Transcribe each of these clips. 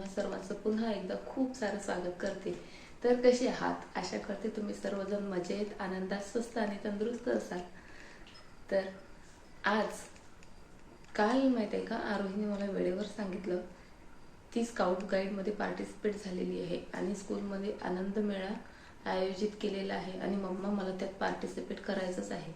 तुम्हा सर्वांचं पुन्हा एकदा खूप सारं स्वागत करते. तर कसे आहात? आशा करते तुम्ही सर्वजण मजेत आनंदात स्वस्त आणि तंदुरुस्त असाल. तर आज काल माहिती आहे का आरोहीने मला वेळेवर सांगितलं ती स्काउट गाईडमध्ये पार्टिसिपेट झालेली आहे आणि स्कूलमध्ये आनंद मेळा आयोजित केलेला आहे आणि मम्मा मला त्यात पार्टिसिपेट करायचंच आहे.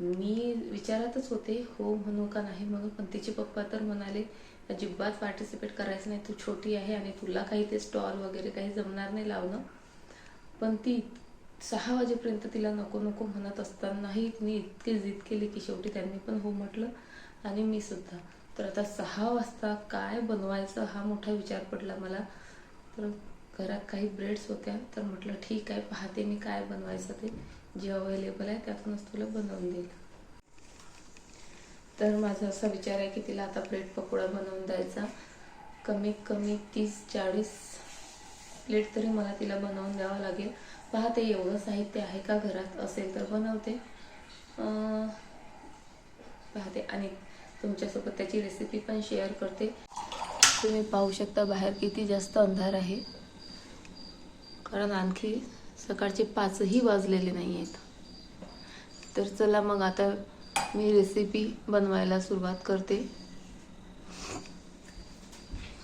मी विचारातच होते हो म्हणू का नाही म्हणू पण तिचे पप्पा तर म्हणाले अजिबात पार्टिसिपेट करायचं नाही. तू छोटी आहे आणि तुला काही ते स्टॉल वगैरे काही जमणार नाही लावणं. पण ती सहा वाजेपर्यंत तिला नको नको म्हणत असतानाही मी इतकी जिद केली की शेवटी त्यांनी पण हो म्हटलं आणि मी सुद्धा. तर आता सहा वाजता काय बनवायचं हा मोठा विचार पडला मला. तर घरात काही ब्रेड्स होत्या. तर म्हटलं ठीक आहे पाहते मी काय बनवायचं ते. जे अवेलेबल आहे त्यातूनच तुला बनवून देईल. तर माझा असा विचार आहे की तिला आता ब्रेड पकोडा बनवून द्यायचा. कमीत कमी तीस चाळीस प्लेट तरी मला तिला बनवून द्यावं लागेल. पाहते एवढं साहित्य आहे का घरात? असेल तर बनवते. पाहते. आणि तुमच्यासोबत त्याची रेसिपी पण शेअर करते. तुम्ही पाहू शकता बाहेर किती जास्त अंधार आहे. कारण आणखी सकाळचे पाचही वाजलेले नाही आहेत तर चला मग आता मी रेसिपी बनवायला सुरुवात करते.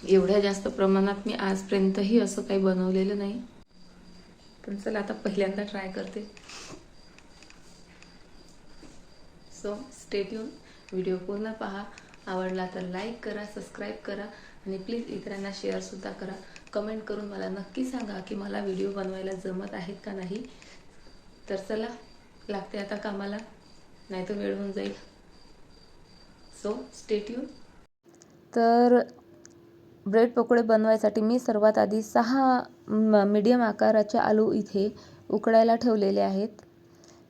एवढ्या जास्त प्रमाणात मी आजपर्यंतही असं काही बनवलेलं नाही. पण चला आता पहिल्यांदा ट्राय करते. सो स्टेट येऊन व्हिडिओ पूर्ण पहा. आवडला तर लाईक करा सबस्क्राईब करा आणि प्लीज इतरांना शेअरसुद्धा करा. कमेंट करून मला नक्की सांगा की मला व्हिडिओ बनवायला जमत आहेत का नाही. तर चला लागते आता कामाला. नाही तर वेळ होऊन जाईल. सो स्टेट्यू तर ब्रेड पकोडे बनवायसाठी मी सर्वात आधी सहा मीडियम आकाराचे आलू इथे उकडायला ठेवलेले आहेत.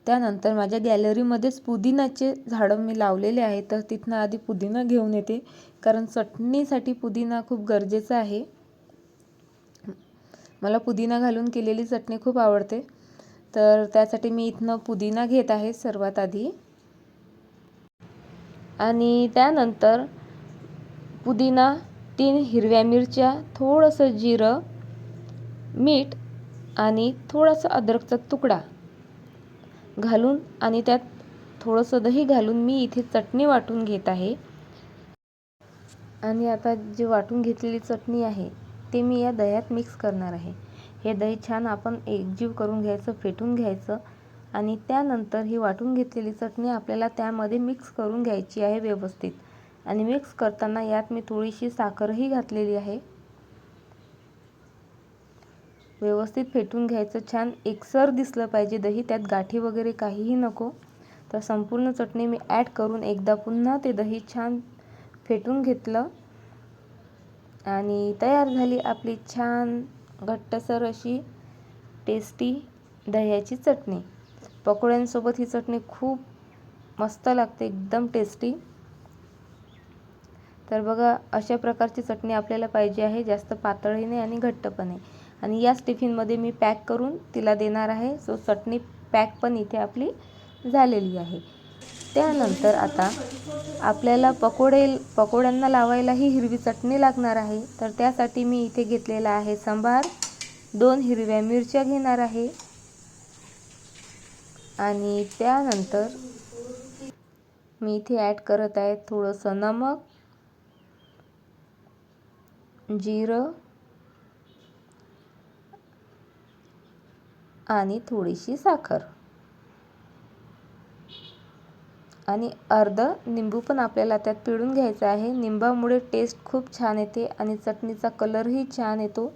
त्यानंतर माझ्या गॅलरीमध्येच पुदिनाचे झाडं मी लावलेले आहे तर तिथनं आधी पुदिना घेऊन येते कारण चटणीसाठी पुदिना खूप गरजेचा आहे. मला पुदिना घालून केलेली चटणी खूप आवडते. तर त्यासाठी मी इथनं पुदिना घेत आहे सर्वात आधी. आणि त्यानंतर पुदिना तीन हिरव्या मिरच्या थोडंसं जिरं मीठ आणि थोडासा अद्रकचा तुकडा घालून आणि त्यात थोडंसं दही घालून मी इथे चटणी वाटून घेत आहे. आणि आता जी वाटून घेतलेली चटणी आहे ते मी या दह्यात मिक्स करणार आहे. हे दही छान आपण एकजीव करून घ्यायचं फेटून घ्यायचं आणि त्यानंतर ही वाटून घेतलेली चटणी आपल्याला त्यामध्ये मिक्स करून घ्यायची आहे व्यवस्थित. आणि मिक्स करताना यात मी थोडीशी साखरही घातलेली आहे. व्यवस्थित फेटून घ्यायचं छान. एकसर दिसलं पाहिजे दही त्यात गाठी वगैरे काहीही नको. तर संपूर्ण चटणी मी ॲड करून एकदा पुन्हा ते दही छान फेटून घेतलं. आणि तयार झाली आपली छान घट्टसर अशी टेस्टी दह्याची चटणी. पकोड्यांसोबत ही चटणी खूप मस्त लागते एकदम टेस्टी तर बघा अशा प्रकारची चटणी आपल्याला पाहिजे आहे जास्त पातळही नाही आणि घट्ट पण आहे. आणि याच टिफिनमध्ये मी पॅक करून तिला देणार आहे. सो चटणी पॅक पण इथे आपली झालेली आहे. त्यानंतर आता आपल्याला पकोडे पकोड्यांना लावायलाही हिरवी चटणी लागणार आहे. तर त्यासाठी मी इथे घेतलेला आहे सांबार दोन हिरव्या मिरच्या घेणार आहे. आणि त्यानंतर मी इथे ॲड करत आहे थोडंसं नमक जिरं आणि थोडीशी साखर. आणि अर्ध निंबू पण आपल्याला त्यात पिळून घ्यायचं आहे. निंबामुळे टेस्ट खूप छान येते आणि चटणीचा कलरही छान येतो.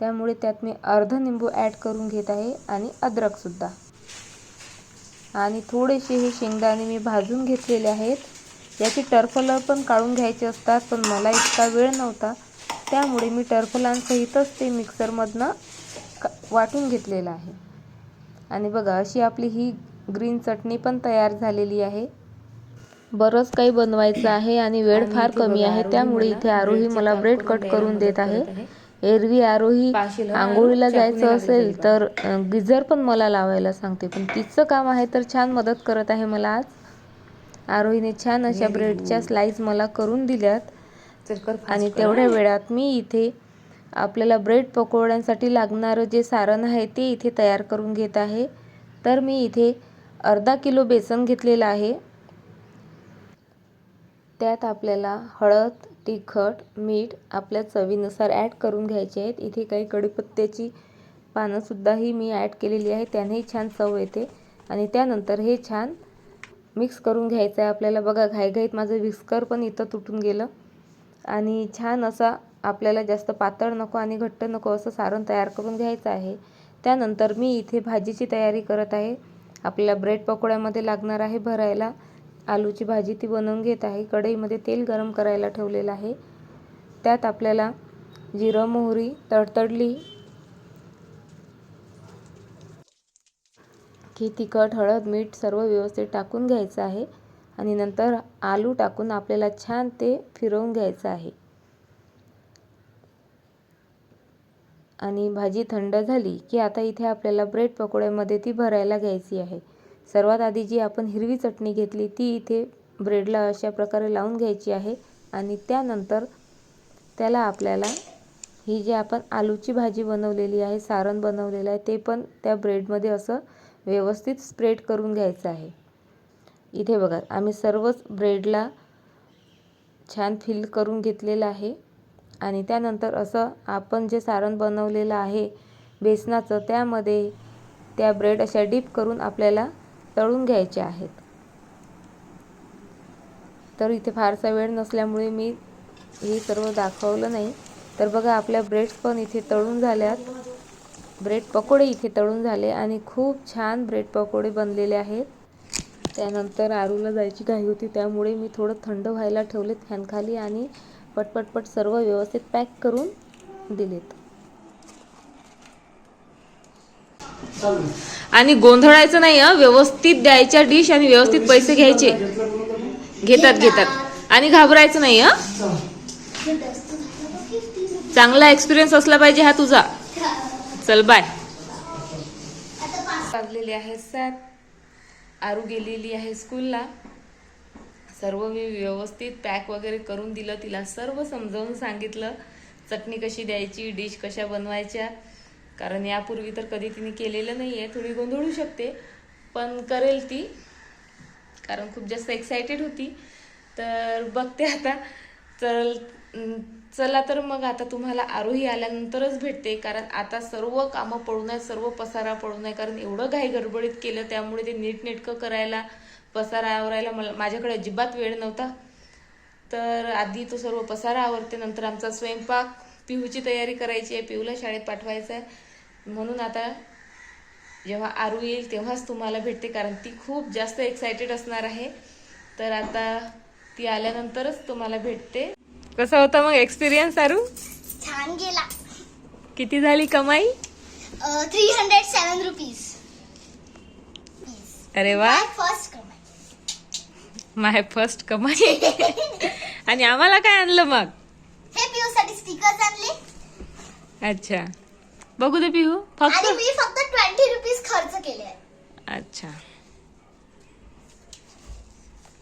त्यामुळे त्यात मी अर्ध निंबू ॲड करून घेत आहे आणि अद्रकसुद्धा आणि थोडेसे हे शेंगदाणे मी भाजून घेतलेले आहेत. याची टरफलं पण काढून घ्यायचे असतात पण मला इतका वेळ नव्हता. त्यामुळे मी टरफलांसहितच ते मिक्सरमधनं वाटून घेतलेलं आहे. आणि बघा अशी आपली ही ग्रीन चटणी पण तयार झालेली आहे. बरंच काही बनवायचं आहे आणि वेळ फार कमी आहे. त्यामुळे इथे आरोही मला ब्रेड कट करून देत आहे. एरवी आरोही आंघोळीला जायचं असेल तर गिझर पण मला लावायला सांगते. पण तिचं काम आहे तर छान मदत करत आहे मला आज. आरोहीने छान अशा ब्रेडच्या स्लाईस मला करून दिल्यात. आणि तेवढ्या हा. वेळात मी इथे आपल्याला ब्रेड पकोड्यांसाठी लागणारं जे सारण आहे ते इथे तयार करून घेत आहे. तर मी इथे अर्धा किलो बेसन घेतलेलं आहे. त्यात आपल्याला हळद तिखट मीठ आपल्या चवीनुसार ॲड करून घ्यायचे आहेत. इथे काही कढीपत्त्याची पानंसुद्धाही मी ॲड केलेली आहे. त्यानेही छान चव येते. आणि त्यानंतर हे छान मिक्स करून घ्यायचं आहे. आपल्याला बघा घाईघाईत माझं विस्कर पण इथं तुटून गेलं. आणि छान असा आपल्याला जास्त पातळ नको आणि घट्ट नको असं सारण तयार करून घ्यायचं आहे. त्यानंतर मी इथे भाजीची तयारी करत आहे. आपल्याला ब्रेड पकोड्यामध्ये लागणार आहे भरायला. आलूची भाजी ती बनवून घेत आहे. कढईमध्ये तेल गरम करायला ठेवलेलं आहे. त्यात आपल्याला जिरं मोहरी तडतडली की तिखट हळद मीठ सर्व व्यवस्थित टाकून घ्यायचं आहे. आणि नंतर आलू टाकून आपल्याला छान ते फिरवून घ्यायचं आहे. आणि भाजी थंड झाली की आता इथे आपल्याला ब्रेड पकोड्यामध्ये ती भरायला घ्यायची आहे. सर्वात आधी जी आपण हिरवी चटणी घेतली ती इथे ब्रेडला अशा प्रकारे लावून घ्यायची आहे आणि त्यानंतर त्याला आपल्याला ही जी आपण आलूची भाजी बनवलेली आहे सारण बनवलेलं आहे ते पण त्या ब्रेडमध्ये असं व्यवस्थित स्प्रेड करून घ्यायचं आहे. इथे बघा आम्ही सर्वच ब्रेडला छान फिल करून घेतलेलं आहे आणि त्यानंतर असं आपण जे सारण बनवलेलं आहे बेसनाचं त्यामध्ये त्या ब्रेड अशा डीप करून आपल्याला तळून घ्यायचे आहेत. तर इथे फारसा वेळ नसल्यामुळे मी हे सर्व दाखवलं नाही. तर बघा आपल्या ब्रेड्स पण इथे तळून झाल्यात. ब्रेड पकोडे इथे तळून झाले आणि खूप छान ब्रेड पकोडे बनलेले आहेत. त्यानंतर आरूला जायची घाई होती त्यामुळे मी थोडं थंड व्हायला ठेवलेत फॅनखाली आणि पटपटपट सर्व व्यवस्थित पॅक करून दिलेत. आणि गोंधळायचं नाही हं. व्यवस्थित द्यायच्या डिश आणि व्यवस्थित पैसे घ्यायचे. घेतात घेतात. आणि घाबरायचं नाही हं. चांगला एक्सपिरियन्स असला पाहिजे हा तुझा. चल बाय वाजलेले आहेत सात. आरू गेलेली आहे स्कूलला सर्व मी व्यवस्थित पॅक वगैरे करून दिलं तिला सर्व समजावून सांगितलं. चटणी कशी द्यायची डिश कशा बनवायच्या. कारण यापूर्वी तर कधी तिने केलेलं नाही आहे थोडी गोंधळू शकते पण करेल ती. कारण खूप जास्त एक्सायटेड होती. तर बघते आता. चल चला तर मग आता तुम्हाला आरोही आल्यानंतरच भेटते कारण आता सर्व कामं पडून नये सर्व पसारा पडून आहे कारण एवढं घाई गडबडीत केलं त्यामुळे ते नीटनेटकं करायला पसारा आवरायला मला माझ्याकडे अजिबात वेळ नव्हता. तर आधी तो सर्व पसारा आवरते नंतर आमचा स्वयंपाक पिहूची तयारी करायची आहे पिहूला शाळेत पाठवायचं आहे म्हणून आता जेव्हा आरू येईल तेव्हाच तुम्हाला भेटते कारण ती खूप जास्त एक्सायटेड असणार आहे. तर आता ती आल्यानंतरच तुम्हाला भेटते. कसा होता मग एक्सपिरियन्स आरू? छान गेला. किती झाली कमाई? थ्री हंड्रेड सेवन रुपीज अरे वा. फर्स्ट कमाई. माय फर्स्ट कमाई. आणि आम्हाला काय आणलं मग? स्टिकर्स आणले. अच्छा. बघू दे पिहू फक्त मी फक्त ट्वेंटी रुपीज खर्च केले. अच्छा.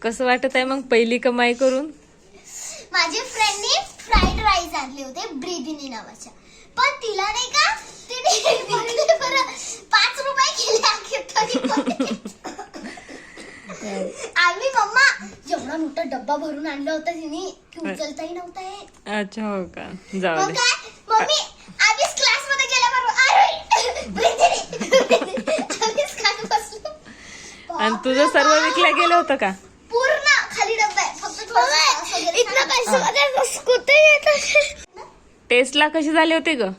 कसं वाटत आहे मग पहिली कमाई करून? माझ्या फ्रेंडने फ्राईड राईस आणले होते ब्रिदिनी नावाच्या. पण तिला नाही का तिने पाच रुपये केले. आम्ही मम्मा एवढा मोठा डब्बा भरून आणला होता तिने की उचलताही नव्हता येत अच्छा हो का? जाऊ दे. काय मम्मी आम्हीच क्लासमध्ये गेल्याबरोबर आणि तुझं सर्व विकल्या गेलं होतं का? पूर्ण खाली डब्बा आहे. फक्त टेस्टला कसे झाले होते ग?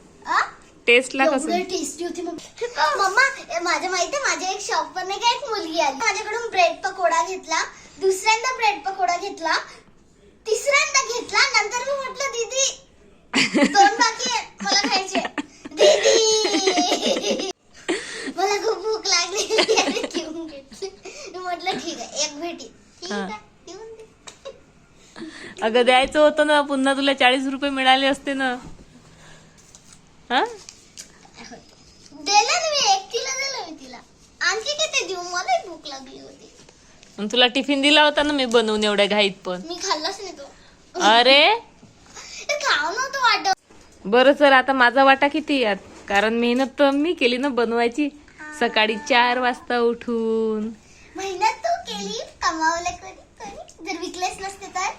टेस्टला कसं? टेस्टी होती मम्मी. मम्मा ए, माझ्या माहितीये माझ्या एक शॉप वर नाही का एक मुलगी आली. माझ्याकडून ब्रेड पकोडा घेतला. दुसऱ्यांदा ब्रेड पकोडा घेतला. तिसऱ्यांदा घेतला नंतर मी म्हटलं दीदी दोन बाकी आहेत मला खायचे दीदी! मला खूप भूक लागली. आणि घेऊन घेतली. मी म्हटलं ठीक आहे एक भेटी. ठीक हा. आहे देऊन दे. अगं द्यायचं होतं ना पुन्हा तुला चाळीस रुपये मिळाले असते ना. हा? दिलं ना मी एकटीला दिलं मी तिला. आणखी किती देऊ? मला भूक लागली होती. आणि तुला टिफिन दिला होता ना मी बनवून एवढ्या घाईत पण. मी तो अरे? बरं चल आता माझा वाटा किती यात कारण मेहनत तर मी केली ना बनवायची. सकाळी चार वाजता उठून. मेहनत तू केली कमावलं कोणी कोणी? जर विकलेच नसते तर?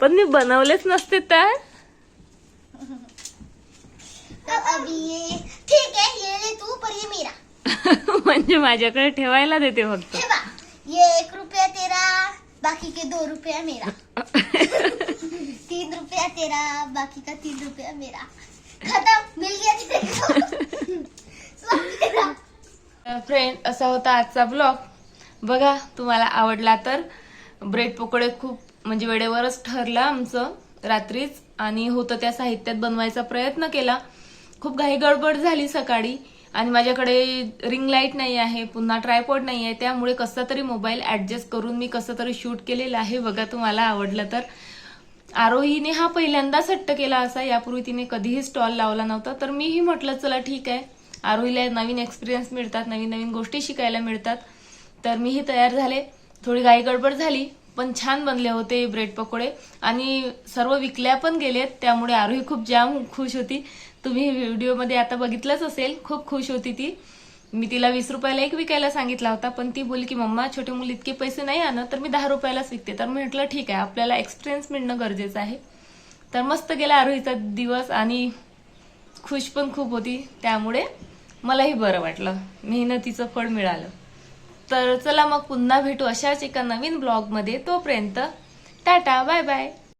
पण मी बनवलेच नसते तर? ठीक है ये ले तू पर ये मेरा. म्हणजे माझ्याकडे ठेवायला देते फक्त. ये एक रुपया तेरा बाकी के दो रुपया मेरा. तीन रुपया तेरा बाकी का तीन रुपया मेरा. खत्म मिल गया तेरे को. फ्रेंड असा होता आजचा ब्लॉग बघा तुम्हाला आवडला तर ब्रेड पकोडे खूप म्हणजे वेळेवरच ठरलं आमचं रात्रीच. आणि होतं त्या साहित्यात बनवायचा प्रयत्न केला. खूप घाई गडबड झाली सकाळी. आणि माझ्याकडे रिंग लाइट नाही आहे पुन्हा ट्रायपॉड नाही आहे त्यामुळे कसा तरी मोबाईल ॲडजस्ट करून मी कसं तरी शूट केलेलं आहे बघा तुम्हाला आवडलं तर. आरोहीने हा पहिल्यांदाच हट्ट केला असा यापूर्वी तिने कधीही स्टॉल लावला नव्हता तर मीही म्हटलं चला ठीक आहे. आरोहीला नवीन एक्सपिरियन्स मिळतात नवीन नवीन गोष्टी शिकायला मिळतात. तर मीही तयार झाले. थोडी घाई गडबड झाली पण छान बनले होते ब्रेड पकोडे. आणि सर्व विकल्या पण गेलेत त्यामुळे आरोही खूप जाम खुश होती. तुम्ही व्हिडिओमध्ये आता बघितलंच असेल खूप खुश होती ती. मी तिला वीस रुपयाला एक विकायला सांगितला होता पण ती बोलली की मम्मा छोटे मुली इतके पैसे नाही आणत तर मी दहा रुपयालाच विकते. तर मी म्हटलं ठीक आहे आपल्याला एक्सपिरियन्स मिळणं गरजेचं आहे. तर मस्त गेला आरोहीचा दिवस आणि खुश पण खूप होती. त्यामुळे मलाही बरं वाटलं मेहनतीचं फळ मिळालं. तर चला मग पुन्हा भेटू अशाच एका नवीन ब्लॉगमध्ये तोपर्यंत टाटा बाय बाय.